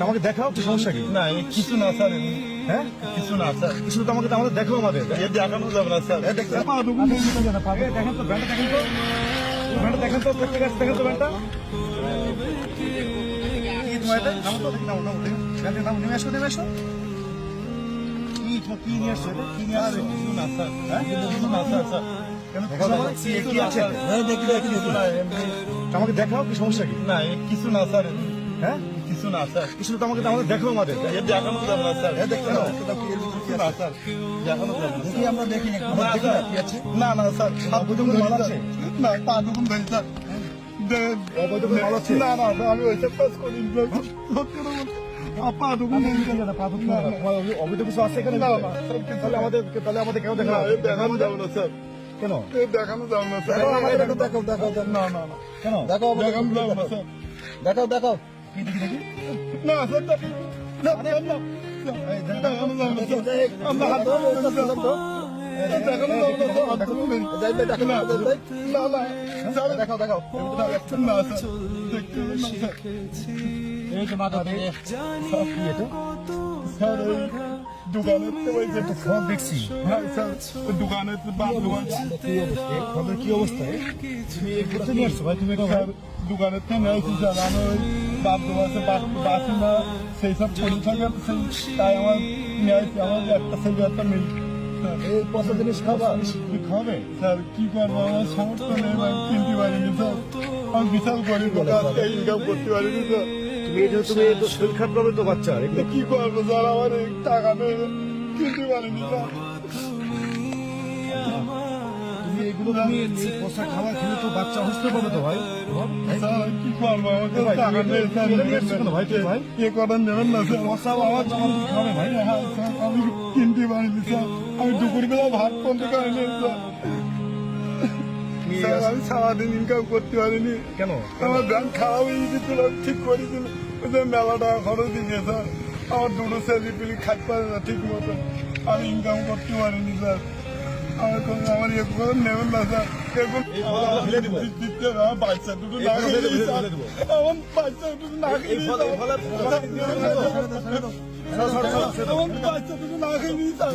আমাকে দেখাও কি সমস্যা কি? না কিছু না স্যার হ্যাঁ? কিছু না স্যার। কিছু তো আমাকে আমাদের দেখাও আমাদের। দেখানো যাবে না স্যার। দেখেন তো ব্যান্ডটা দেখেন তো। ব্যান্ডটা দেখেন তো প্রত্যেক দেখেন দেখি দেখি। কি নিয়ে আসছো কি নিয়ে আসছো? না স্যার। হ্যাঁ? না স্যার স্যার। দেখো এমনি। আমাকে দেখাও কি সমস্যা কি? না কিছু না স্যার। হ্যাঁ? কিছু না স্যার। কিছু তো আমাকে আমাদের দেখাও আমাদের। দেখানো যাবে না স্যার। হ্যাঁ, দেখতে না স্যার। দেখানো যাবে আমরা দেখি না না দেখি স্যার অবৈধ মাল আছে? না পা দুকুন ধরি স্যার। না না আমি ওইসব কাজ করি। অবৈধ কিছু আছে? এখানে তাহলে আমাদের তাহলে আমাদের কেউ দেখা এ যাবে না স্যার। কেন? দেখানো যাবে না স্যার। দেখাও, দেখাও, দেখাও, দেখাও। না না না। কেন? দেখানো যাবে না স্যার। দেখাও দেখাও। কি দেখি দেখি? না স্যার দেখ- না, না, না। দেখানো যাবে না স্যার। আমরা হাত ধরে দেখাও, দেখাও। এই দোকান কি অবস্থা দোকানের ওই বাপ দোকানে বাসি না সেই সব থাকে তাই আমার আমার একটা ছেলে একটা স্যার, এই পচা জিনিস খাবা? কি খাবে? স্যার কি করব? আমার সমর্থ নেই কিনতে পারিনি তো আমি বিশাল গরিব ইনকাম করতে পারিনি তো। তুমি এই তুমি তো শরীর খারাপ হবে তো বাচ্চা কি করব? স্যার আমার টাকা নেই। কিনতে পারিনি স্যার এগুলো তুমি পচা খাবার খেলে তো বাচ্চা অসুস্থ পাবে তো ভাই? স্যার কি করব? আমাকে ভাই, টাকা নেই স্যার এটা নিয়ে এসছো কেন ভাই, এ করেন নেবেন না পচা আমার জামা খাবে ভাই? হ্যাঁ, আমি কিনতে আমি দুপুরবেলা ভাত স্যার। আমি সারাদিন ইনকাম করতে পারিনি। কেন? আমার ব্যাংক খারাপ হয়ে গেছিল ঠিক করেছিল মেলা টাকা খরচ দিয়ে স্যার। আমার দুটো স্যালারি পিলি খাইতে পারে না ঠিক মতো আমি ইনকাম করতে পারিনি স্যার। আমার কোনো আমার ইয়ে করে নেবেন না স্যার এখন ফেলে দিব। দিতে হবে, আমার বাচ্চা দুটো এই না ফলে খেয়ে ফেলে স্যার। দেবো। আমার বাচ্চা দুটো না খেয়ে এই ফলে- এই ফলে- স্যার। ছাড়ো, ছাড়ো, ছাড়ো, ছাড়ো। আমার বাচ্চা দুটো না খেয়ে নিয়ে স্যার।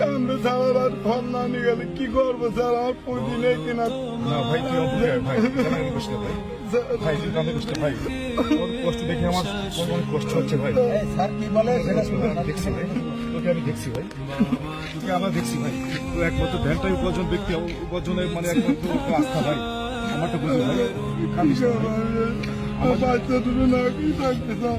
কান্দে ছাড়ার আর ফল না গেলে কি করব? স্যার আমার পুঁজি নেই কিনা? না ভাই কি অপকার ভাই কান্নাকাটি ভাই। ভাই ভাই ওর কষ্ট দেখে আমার কষ্ট হচ্ছে ভাই? স্যার কি বলে? সেটা শুনুন দেখছি ভাই তোকে আমি দেখছি ভাই। তোকে আমরা দেখছি ভাই। তো একমাত্র ভ্যানটাই উপার্জন ব্যক্তি উপার্জনের মানে একমাত্র আস্থা ভাই। আমারটা বুঝি ভাই। তুই না ভাই। আমার বাচ্চা দুটো নাকি থাকতে স্যার?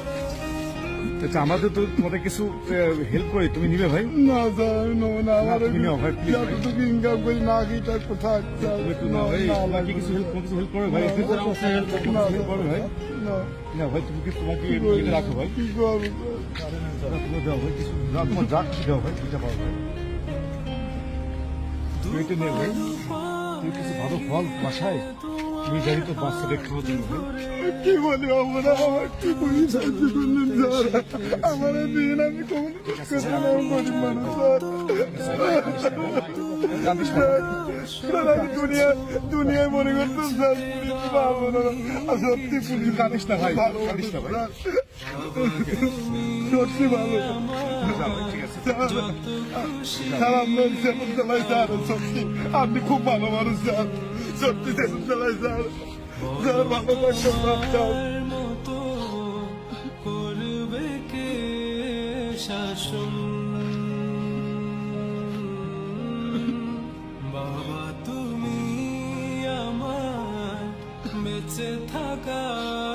আচ্ছা আমাদের তো তোমাদের কিছু হেল্প করি। তুমি নিবে ভাই? না স্যার আমি নেব না আমার তুমি নাও ভাই। যতটুকু ইনকাম করি নাকি থাকতে থাক স্যার তুমি একটু না নাও ভাই না কিছু হেল্প কিছু হেল্প করবে ভাই? হেল্প করবে ভাই। না। না ভাই তুমি কি তোমাকে রাখো ভাই। কি করব? তুমি দাও ভাই কিছু না তোমার যা কিছু দাও ভাই এটা পাও ভাই। তুমি এটা নে ভাই। তুমি কিছু ভালো ফল বাসায়। তুমি জানি তো বাচ্চাদের খাওয়ার জন্য ভাই কি বলি আমরা আমার কি করি সাহায্য করলেন স্যার আমার এই দিন আমি কোন গরিব মানুষ স্যার কান্দিস না স্যার আমি দুনিয়া দুনিয়ায় মনে করতাম স্যার পুলিশ পাবো না আর সত্যি পুলিশ কাঁদিস না ভাই, ভালো কাঁদিস না ভাই। সত্যি ভালো ঠিক আছে স্যার থাকবেন মতো করবে কে শাসন বাবা তুমি আমার বেঁচে থাকার